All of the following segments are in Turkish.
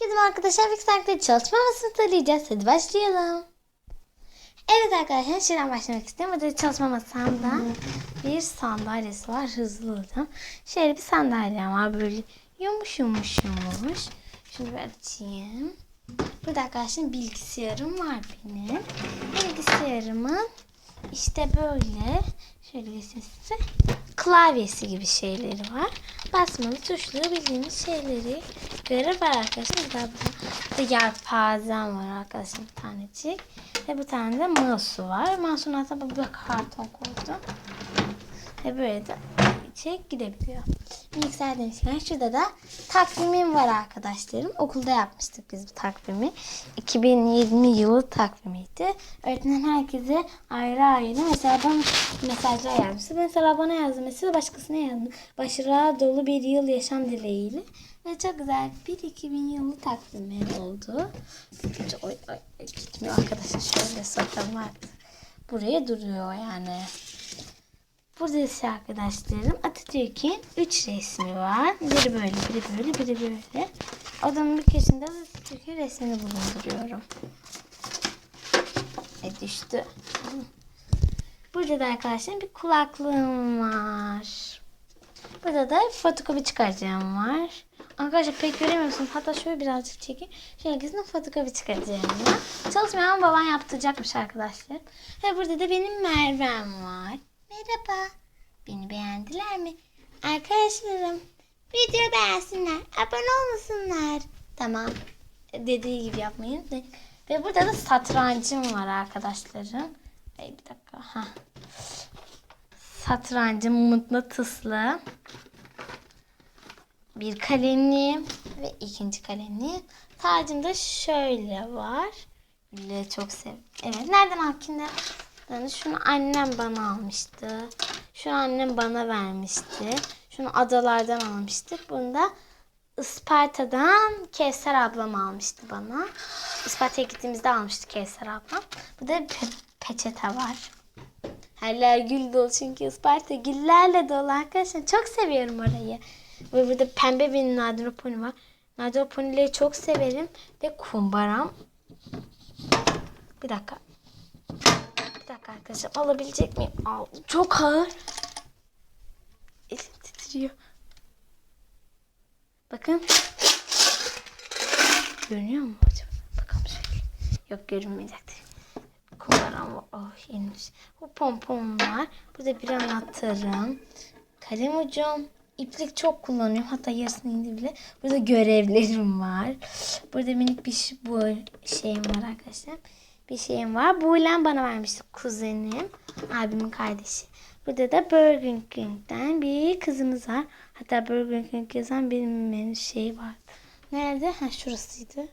Bizim arkadaşlar Fixank'ta çalışma masasını tarayacağız. Hadi başlayalım. Evet arkadaşlar şuradan başlamak istiyorum. Burada çalışma masamda bir sandalyesi var. Hızlı olacağım. Şöyle bir sandalyem var. Böyle yumuş yumuş yumuş. Şunu bir açayım. Burada arkadaşlar bilgisayarım var benim. Bilgisayarımın işte böyle şöyle göstereyim size klavyesi gibi şeyleri var. Basmalı tuşlu bildiğimiz şeyleri görev var arkadaşlar. Burada da yelpazem var arkadaşlar bir tanecik. Ve bir tane de mouse'u var. Mouse'un altına böyle karton koydum. Ve böyle de çek gidebiliyor. Bilgisayar demişken şurada da takvimim var arkadaşlarım. Okulda yapmıştık biz bu takvimi. 2020 yılı takvimiydi. Öğretmen herkese ayrı ayrı mesela bana mesajlar yazmıştı. Mesela bana yazdı. Mesela başkasına yazdı. Başarılı dolu bir yıl yaşam dileğiyle. Ve çok güzel bir 2000 yılı takvimi oldu. Oy, oy, gitmiyor arkadaşlar. Şöyle sokalım artık. Buraya duruyor yani. Burada ise arkadaşlarım Atatürk'ün 3 resmi var. Biri böyle, biri böyle, biri böyle. Odamın bir köşesinde Atatürk'ün resmini bulunduruyorum. E düştü. Burada da arkadaşlar bir kulaklığım var. Burada da fotokopi çıkaracağım var. Arkadaşlar pek göremiyorsunuz. Hatta şöyle birazcık çekeyim. Şöyle kesin fotokopi çıkaracağım var. Çalışmayan baban yaptıracakmış arkadaşlar. Ve burada da benim Merve'm var. Merhaba. Beni beğendiler mi? Arkadaşlarım video beğensinler. Abone olmasınlar. Tamam. Dediği gibi yapmayı unutmayın. Ve burada da satrancım var arkadaşlarım. Ay bir dakika. Ha. Satrancım mıknatıslı. Bir kalemliğim ve ikinci kalemliğim. Tacım da şöyle var. Böyle çok sev. Evet. Nereden Akinde? Yani şunu annem bana almıştı. Şunu annem bana vermişti. Şunu adalardan almıştık. Bunu da Isparta'dan Kevser ablam almıştı bana. Isparta'ya gittiğimizde almıştı Kevser ablam. Bu da pe- peçete var. Her yer gül dolu çünkü Isparta güllerle dolu arkadaşlar. Çok seviyorum orayı. Ve burada pembe bir nadroponi var. Nadroponileri çok severim. Ve kumbaram. Bir dakika. Arkadaşlar alabilecek miyim? Al. Çok ağır. Elim titriyor. Bakın. Görünüyor mu acaba? Bakalım şöyle. Yok görünmeyecektir. Kumbaram var. Oh yenmiş. Bu pompon var. Burada bir anahtarım. Kalem ucum. İplik çok kullanıyorum. Hatta yarısını indi bile. Burada görevlerim var. Burada minik bir bu şeyim var arkadaşlar. Bir şeyim var. Bu ilan bana vermişti kuzenim. Abimin kardeşi. Burada da Burger King'den bir kızımız var. Hatta Burger King yazan bir menü şey var. Nerede? Ha şurasıydı.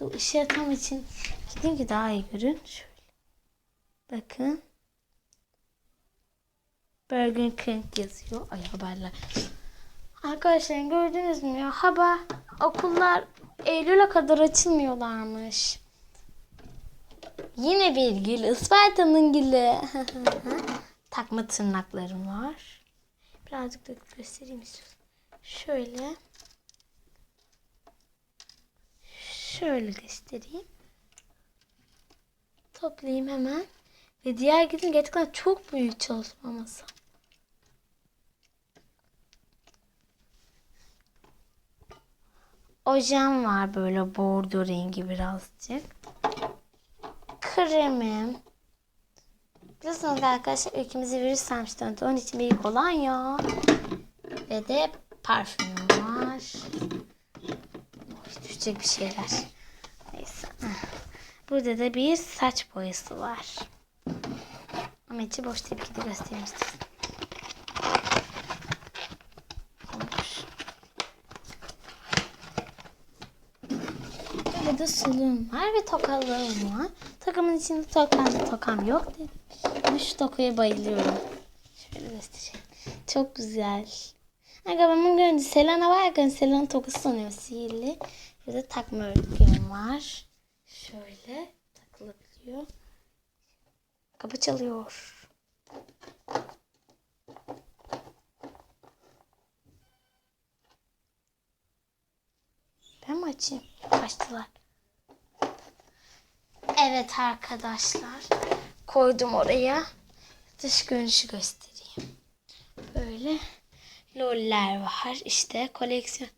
Dur ışığı tam için gideyim ki daha iyi görün. Şöyle. Bakın. Burger King yazıyor. Ay haberler. Arkadaşlar gördünüz mü? Haber okullar Eylül'e kadar açılmıyorlarmış. Yine bir gül. Isparta'nın gülü. Takma tırnaklarım var. Birazcık da göstereyim istiyorsan. Şöyle. Şöyle göstereyim. Toplayayım hemen. Ve diğer gidin gerçekten çok büyük çalışma masa. Ojem var böyle bordo rengi birazcık. Kremim. Biliyorsunuz arkadaşlar ülkemize virüs sarmış döndü. Onun için bir kolonya. Ve de parfümüm var. Oy, düşecek bir şeyler. Neyse. Burada da bir saç boyası var. Ama içi boş tabii ki de göstereyim size. Burada da suluğum var ve tokalığım var. Takımın içinde tokam, tokam yok dedim. Ama şu tokaya bayılıyorum. Şöyle göstereyim. Çok güzel. Arkadaşlar görünce Selena var ya Selena tokası sanıyor sihirli. Burada takma örgüm var. Şöyle takılabiliyor. Kapı çalıyor. Ben mi açayım. Kaçtılar. Evet arkadaşlar. Koydum oraya. Dış görünüşü göstereyim. Böyle loller var. İşte koleksiyon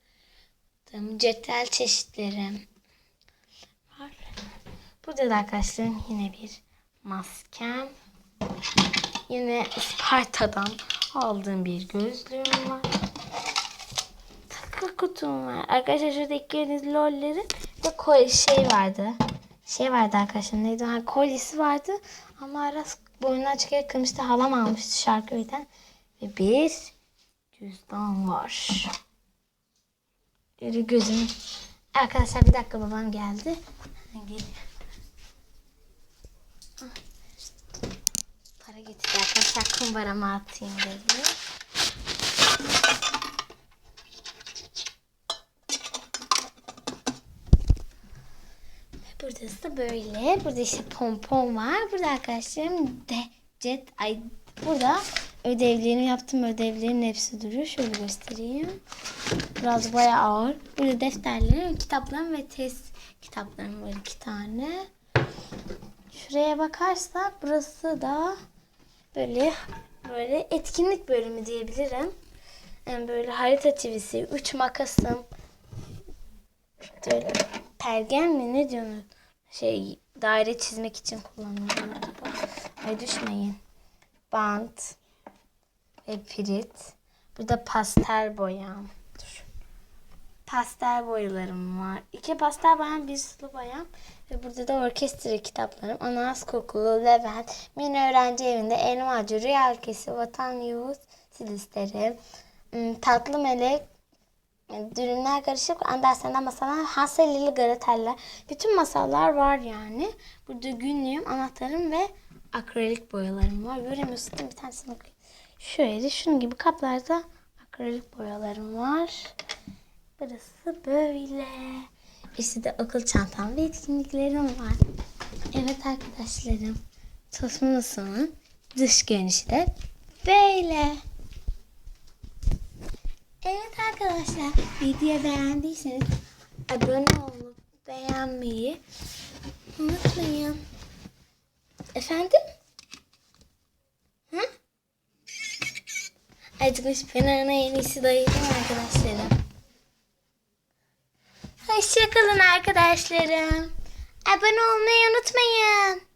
cetvel çeşitlerim var. Burada da arkadaşlarım yine bir maskem. Yine Isparta'dan aldığım bir gözlüğüm var. Takı kutum var. Arkadaşlar şurada gördüğünüz lolleri ve şey vardı. Şey vardı arkadaşlar neydi? Ha, kolyesi vardı ama Aras boynuna çıkarak kırmıştı. Halam almıştı Şarköy'den. Ve bir cüzdan var. Böyle gözüm. Arkadaşlar bir dakika babam geldi. Ah. Para getirdi arkadaşlar kumbarama atayım dedi. Burası da böyle. Burada işte pompon var. Burada arkadaşlarım de jet ay burada ödevlerimi yaptım. Ödevlerimin hepsi duruyor. Şöyle göstereyim. Biraz bayağı ağır. Burada defterlerim, kitaplarım ve test kitaplarım var iki tane. Şuraya bakarsak burası da böyle böyle etkinlik bölümü diyebilirim. Yani böyle harita çivisi, üç makasım, böyle pergen mi ne diyorsun? Şey daire çizmek için kullanıyorum. Ay düşmeyin. Bant ve pirit. Burada pastel boyam. Dur. Pastel boyalarım var. İki pastel boyam, bir sulu boyam. Ve burada da orkestra kitaplarım. Ananas kokulu, Levent, Mini Öğrenci Evinde, Elmacı, Rüya Ülkesi, Vatan Yavuz, Silisteri, ım, Tatlı Melek, Dürümler karışık, Andersen'den masallar, Hansel Lili Garateller. Bütün masallar var yani. Burada günlüğüm, anahtarım ve akrilik boyalarım var. Göremiyorsun değil mi? Bir tanesini bakayım. Şöyle şunun gibi kaplarda akrilik boyalarım var. Burası böyle. İşte de okul çantam ve etkinliklerim var. Evet arkadaşlarım. Tosma Nasıl'ın dış görünüşü de böyle. Evet arkadaşlar videoyu beğendiyseniz abone olup beğenmeyi unutmayın. Efendim? Hı? Acıkmış ana en iyisi dayıdım arkadaşlarım. Hoşçakalın arkadaşlarım. Abone olmayı unutmayın.